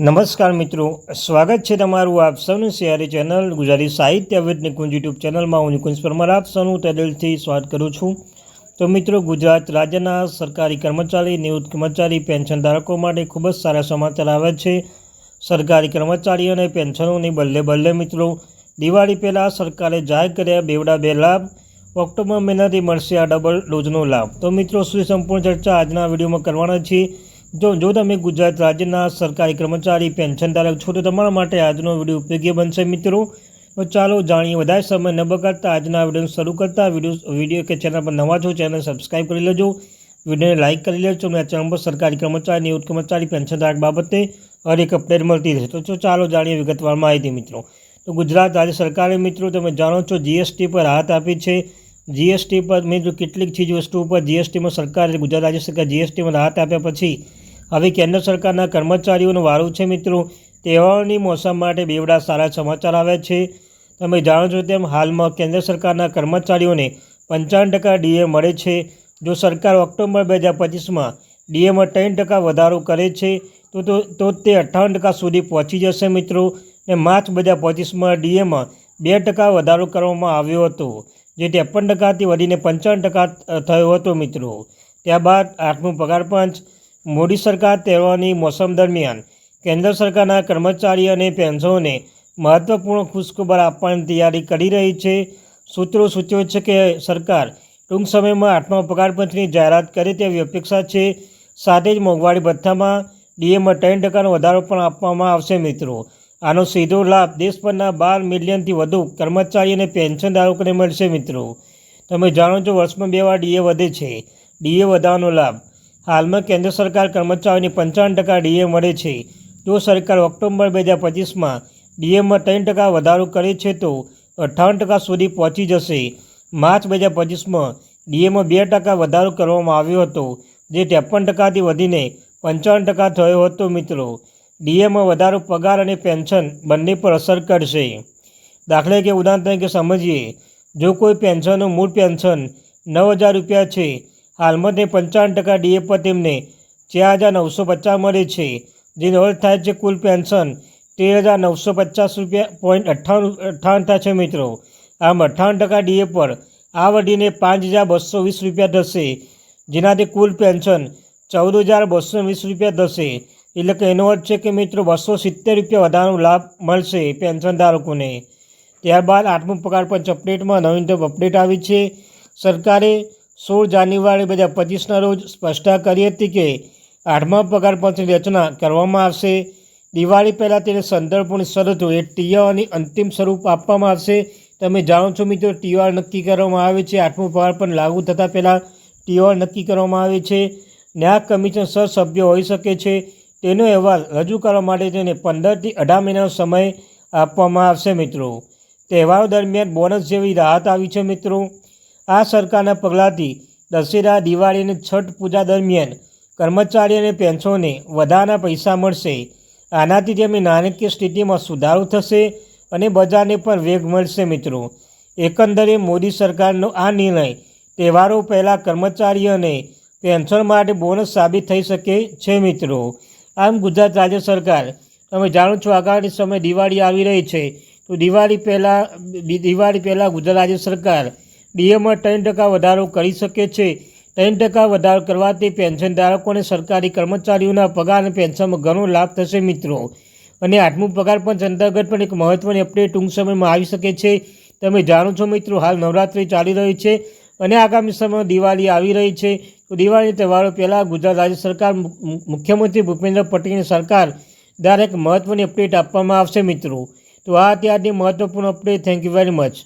નમસ્કાર મિત્રો, સ્વાગત છે તમારું આપ સૌનું સિયારી ચેનલ ગુજરાતી સાહિત્ય વિદ નિકુંજ યુટ્યુબ ચેનલમાં. હું નિકુંજ પરમાર, આપ સૌનું તદલથી સ્વાગત કરું છું. તો મિત્રો, ગુજરાત રાજ્યના સરકારી કર્મચારી, નિવૃત્ત કર્મચારી, પેન્શન ધારકો માટે ખૂબ જ સારા સમાચાર આવે છે. સરકારી કર્મચારીઓ અને પેન્શનોની બદલે બદલે મિત્રો, દિવાળી પહેલાં સરકારે જાહેર કર્યા બેવડા બે લાભ, ઓક્ટોબર મહિનાથી મળશે આ ડબલ ડોઝનો લાભ. તો મિત્રો, શું સંપૂર્ણ ચર્ચા આજના વિડીયોમાં કરવાના છીએ? જો જો તમે ગુજરાત રાજ્યના સરકારી કર્મચારી, પેન્શન ધારક છો, તો તમારા માટે આજનો વીડિયો ઉપયોગી બનશે મિત્રો. તો ચાલો જાણીએ વધારે સમય ન બગાડતા આજના વીડિયો શરૂ કરતા વીડિયો વીડિયો કે ચેનલ પર નવા છો ચેનલ સબસ્ક્રાઈબ કરી લેજો. વિડીયોને લાઇક કરી લેજો અને ચેનલ પર સરકારી કર્મચારી નિવૃત્ત કર્મચારી, પેન્શન ધારક બાબતે હરેક અપડેટ મળતી રહેશે તો ચાલો જાણીએ વિગતવાર માહિતી મિત્રો. તો ગુજરાત રાજ્ય સરકારે મિત્રો, તમે જાણો છો જીએસટી પર રાહત આપી છે. જીએસટી પર મિત્રો કેટલીક ચીજ વસ્તુ ઉપર જીએસટીમાં સરકારે ગુજરાત રાજ્ય સરકાર જીએસટીમાં રાહત આપ્યા પછી હવે કેન્દ્ર સરકારના કર્મચારીઓનો વારો છે મિત્રો. તહેવારોની મોસમ માટે બેવડા સારા સમાચાર આવ્યા છે. તમે જાણો છો તેમ હાલમાં કેન્દ્ર સરકારના કર્મચારીઓને પંચાવન ટકા ડીએ મળે છે. જો સરકાર ઓક્ટોબર બે હજાર પચીસમાં ડીએમાં ત્રણ ટકા વધારો કરે છે, તો તો તો અઠ્ઠાવન ટકા સુધી પહોંચી જશે મિત્રો. ને માર્ચ બે હજાર પચીસમાં ડીએમાં બે ટકા વધારો કરવામાં આવ્યો હતો, જે ત્રેપન ટકાથી વધીને પંચાવન ટકા થયો હતો મિત્રો. ત્યારબાદ આઠમું પગાર પંચ મોદી સરકાર તહેવારની મોસમ દરમિયાન કેન્દ્ર સરકારના કર્મચારી અને પેન્શનોને મહત્વપૂર્ણ ખુશખબર આપવાની તૈયારી કરી રહી છે. સૂત્રો સૂચવે છે કે સરકાર ટૂંક સમયમાં આઠમા પગારપંચની જાહેરાત કરે તેવી અપેક્ષા છે. સાથે જ મોંઘવારી ભથ્થામાં ડીએમાં ત્રણ ટકાનો વધારો પણ આપવામાં આવશે મિત્રો. આનો સીધો લાભ દેશભરના બાર મિલિયનથી વધુ કર્મચારી અને પેન્શન ધારકોને મળશે મિત્રો. તમે જાણો છો વર્ષમાં બે વાર ડીએ વધે છે. ડીએ વધારવાનો લાભ હાલમાં કેન્દ્ર સરકાર કર્મચારીઓને પંચાવન ટકા ડીએ મળે છે. જો સરકાર ઓક્ટોબર બે હજાર પચીસમાં ડીએમાં ત્રણ ટકા વધારો કરે છે તો અઠ્ઠાવન ટકા સુધી પહોંચી જશે. માર્ચ બે હજાર પચીસમાં ડીએમાં બે ટકા વધારો કરવામાં આવ્યો હતો, જે ત્રેપન ટકાથી વધીને પંચાવન ટકા થયો હતો મિત્રો. ડીએમાં વધારો પગાર અને પેન્શન બંને પર અસર કરશે. દાખલા કે ઉદાહરણ તરીકે સમજીએ, જો કોઈ પેન્શનનું મૂળ પેન્શન નવ હજાર રૂપિયા છે હાલમાં તે પંચાવન ટકા ડીએ પર તેમને ચાર હજાર નવસો પચાસ મળે છે. જેનો અર્થ થાય છે કુલ પેન્શન તેર હજાર નવસો પચાસ રૂપિયા પોઈન્ટ અઠ્ઠાવન અઠ્ઠાવન થાય છે મિત્રો. આમ અઠ્ઠાવન ટકા ડીએ પર આ વધીને પાંચ હજાર બસો વીસ રૂપિયા થશે, જેનાથી કુલ પેન્શન ચૌદ હજાર બસો વીસ રૂપિયા થશે. એટલે કે એનો અર્થ છે કે મિત્રો બસો સિત્તેર રૂપિયા વધારાનો લાભ મળશે પેન્શન ધારકોને. ત્યારબાદ આઠમું પગાર પંચ અપડેટમાં નવીનતમ અપડેટ આવી છે. સરકારે સોળ જાન્યુઆરી બે હજાર પચીસના રોજ સ્પષ્ટતા કરી હતી કે આઠમા પગાર પંચની રચના કરવામાં આવશે. દિવાળી પહેલાં તેને સંદર્ભોની શરતો એ ટીઆરની અંતિમ સ્વરૂપ આપવામાં આવશે. તમે જાણો છો મિત્રો ટીઆર નક્કી કરવામાં આવે છે. આઠમું પગાર પણ લાગુ થતાં પહેલાં ટીઆર નક્કી કરવામાં આવે છે. ન્યાય કમિશન સહસભ્ય હોઈ શકે છે. તેનો અહેવાલ રજૂ કરવા માટે તેને પંદરથી અઢાર મહિનાનો સમય આપવામાં આવશે મિત્રો. તહેવારો દરમિયાન બોનસ જેવી રાહત આવી છે મિત્રો. આ સરકારના પગલાંથી દશેરા, દિવાળી અને છઠ પૂજા દરમિયાન કર્મચારી અને પેન્શનોને વધારાના પૈસા મળશે. આનાથી તેમની નાણાકીય સ્થિતિમાં સુધારો થશે અને બજારને પણ વેગ મળશે મિત્રો. એકંદરે મોદી સરકારનો આ નિર્ણય તહેવારો પહેલાં કર્મચારી અને પેન્શન માટે બોનસ સાબિત થઈ શકે છે મિત્રો. આમ ગુજરાત રાજ્ય સરકાર, તમે જાણો છો આગામી સમય દિવાળી આવી રહી છે. તો દિવાળી પહેલાં દિવાળી પહેલાં ગુજરાત રાજ્ય સરકાર ડીએમાં ત્રણ ટકા વધારો કરી શકે છે. ત્રણ ટકા વધારો કરવાથી પેન્શન ધારકો અને સરકારી કર્મચારીઓના પગાર અને પેન્શનમાં ઘણો લાભ થશે મિત્રો. અને આઠમું પગાર પંચ અંતર્ગત પણ એક મહત્વની અપડેટ ટૂંક સમયમાં આવી શકે છે. તમે જાણો છો મિત્રો, હાલ નવરાત્રિ ચાલી રહી છે અને આગામી સમયમાં દિવાળી આવી રહી છે. તો દિવાળી તહેવારો પહેલાં ગુજરાત રાજ્ય સરકાર મુખ્યમંત્રી ભૂપેન્દ્ર પટેલની સરકાર દ્વારા એક મહત્ત્વની અપડેટ આપવામાં આવશે મિત્રો. તો આ ત્યારની મહત્ત્વપૂર્ણ update. Thank you very much